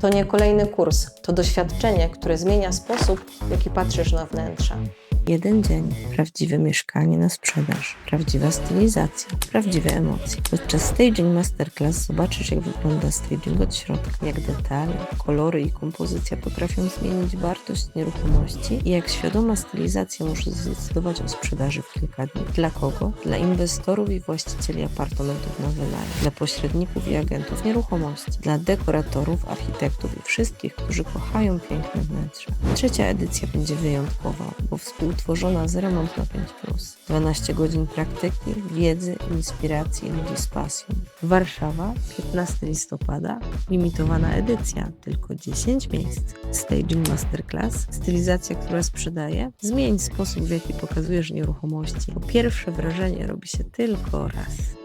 To nie kolejny kurs, to doświadczenie, które zmienia sposób, w jaki patrzysz na wnętrza. Jeden dzień, prawdziwe mieszkanie na sprzedaż, prawdziwa stylizacja, prawdziwe emocje. Podczas Staging Masterclass zobaczysz, jak wygląda staging od środka, jak detale, kolory i kompozycja potrafią zmienić wartość nieruchomości i jak świadoma stylizacja może zdecydować o sprzedaży w kilka dni. Dla kogo? Dla inwestorów i właścicieli apartamentów na wynajem, dla pośredników i agentów nieruchomości, dla dekoratorów, architektów i wszystkich, którzy kochają piękne wnętrza. Trzecia edycja będzie wyjątkowa, bo współtworzona z Remont na 5+. 12 godzin praktyki, wiedzy, inspiracji ludzi z pasją. Warszawa, 15 listopada, limitowana edycja, tylko 10 miejsc. Staging Masterclass, stylizacja, która sprzedaje. Zmień sposób, w jaki pokazujesz nieruchomości, bo pierwsze wrażenie robi się tylko raz.